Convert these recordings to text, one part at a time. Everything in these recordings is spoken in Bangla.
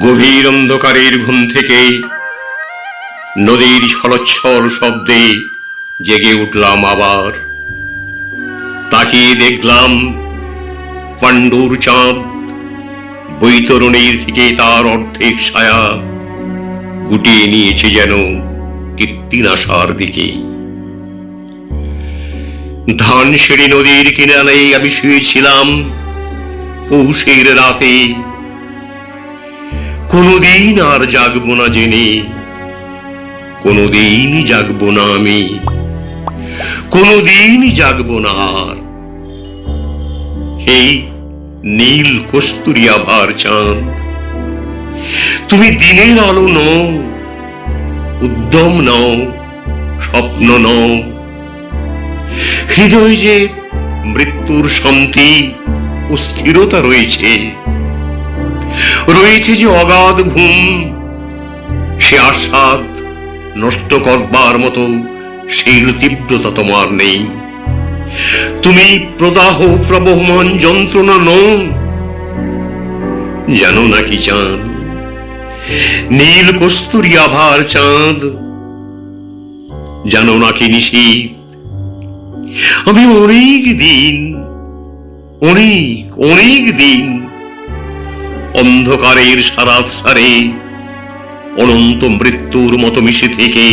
গভীর অন্ধকারের ঘুম থেকে নদীর ছলচ্ছল শব্দে জেগে উঠলাম আবার। তাকিয়ে দেখলাম পাণ্ডুর চাঁদ বৈতরণীর থেকে তার অর্ধেক ছায়া গুটিয়ে নিয়েছে যেন কীর্তিনাশার দিকে। ধান সেড়ি নদীর কিনারে আমি শুয়েছিলাম। পৌষের রাতে কোনোদিন আর জাগবো না জেনে কোনোদিন জাগবো না আমি কোনোদিন জাগবো না আর। এই নীল কস্তুরি আভার চাঁদ, তুমি দিনের আলো নও, উদ্যম নও, স্বপ্ন নও। হৃদয় যে মৃত্যুর শান্তি ও স্থিরতা রয়েছে রয়েছে যে অগাধ ঘুম, সে আস্বাদ নষ্ট করবার মতো সেই তীব্রতা তোমার নেই। তুমি প্রদাহ প্রবহমান যন্ত্রণা নও, জানো নাকি চাঁদ? নীল কস্তুরি আভার চাঁদ, জানো নাকি নিশীথ? আমি অনেক দিন, অনেক অনেক দিন অন্ধকারের সারাত সারে অনন্ত মৃত্যুর মতো মিশে থেকে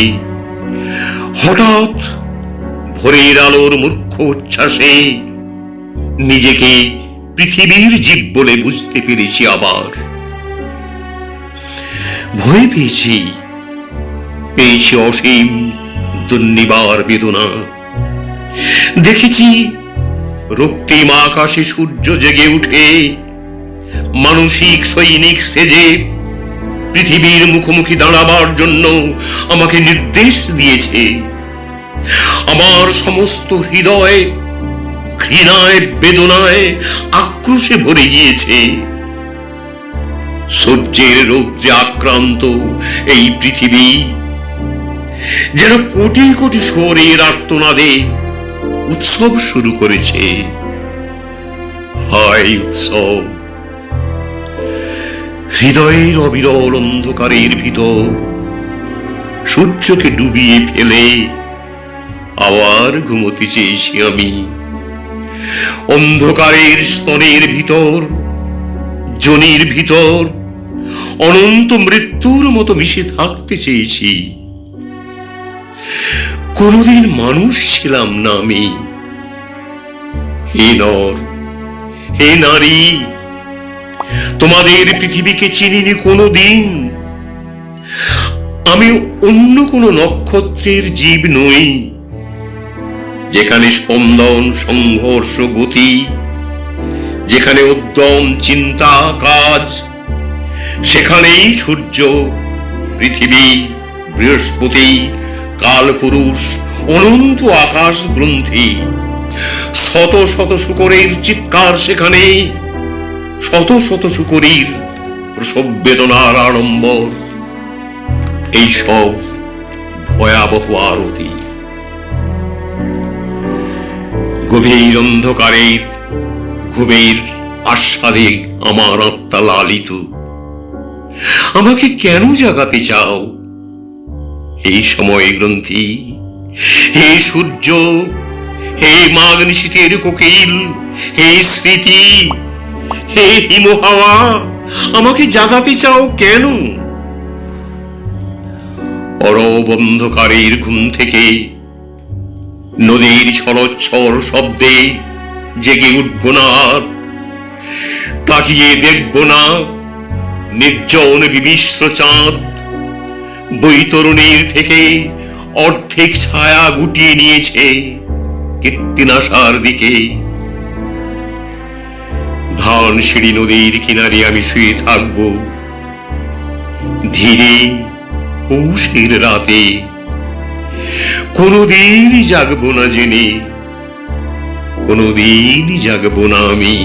হঠাৎ ভোরের আলোর মূর্খ উচ্ছ্বাসে নিজেকে পৃথিবীর জীব বলে বুঝতে পেরেছি আবার। ভয় পেয়েছি পেয়েছি অসীম দুর্নিবার বেদনা। দেখেছি রক্তিম আকাশে সূর্য জেগে উঠে মানসিক, সৈনিক সেজে পৃথিবীর মুখোমুখি দাঁড়াবার জন্য আমাকে নির্দেশ দিয়েছে। আমার সমস্ত হৃদয় ঘৃণায়, বেদনায় আক্রোশে ভরে গিয়েছে। সূর্যের রৌদ্রে আক্রান্ত এই পৃথিবী যেন কোটি কোটি শোরের আর্তনাদে উৎসব শুরু করেছে। হয় উৎসব! হৃদয়ের অবিরল অন্ধকারের ভিতর সূর্যকে ডুবিয়ে ফেলে আবার ঘুমোতে চেয়েছি আমি। অন্ধকারের স্তরের ভিতর, জনির ভিতর, অনন্ত মৃত্যুর মতো মিশে থাকতে চেয়েছি। কোনদিন মানুষ ছিলাম না আমি। হে নর, হে নারী তোমাদের পৃথিবীকে চিনিনি কোনোদিন। আমি অন্য কোন নক্ষত্রের জীব নই, যেখানে স্পন্দন, সংঘর্ষ, গতি, যেখানে উদ্যম, চিন্তা, কাজ, সেখানেই সূর্য, পৃথিবী, বৃহস্পতি, কালপুরুষ, অনন্ত আকাশ গ্রন্থি, শত শত শুকরের চিৎকার সেখানে শত শত শুকরীর প্রসব বেদনার আড়ম্বর। এইসব ভয়াবহ আরতি। গভীর অন্ধকারের, ঘুমের আস্বাদে আমার আত্মা লালিত। আমাকে কেন জাগাতে চাও? এই সময় গ্রন্থি, হে সূর্য, হে মাঘ নিশীতের কোকিল, হে স্মৃতি হে হিমহাওয়া আমাকে জাগাতে চাও কেন? অরব অন্ধকারের ঘুম থেকে নদীর ছলচ্ছল শব্দে জেগে উঠব না আর। তাকিয়ে দেখব না নির্জন বিমিশ্র চাঁদ। বৈতরণীর থেকে অর্ধেক ছায়া গুটিয়ে নিয়েছে কীর্তিনাশার দিকে। ধান সিঁড়ি নদীর কিনারে আমি শুয়ে থাকব। ধীরে পৌষের রাতে কোনোদিন জাগব না জেনে, কোনোদিন জাগব না আমি,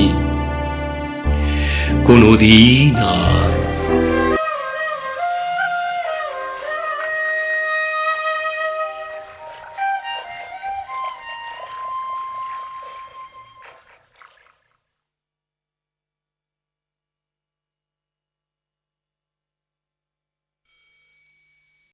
কোনোদিন আর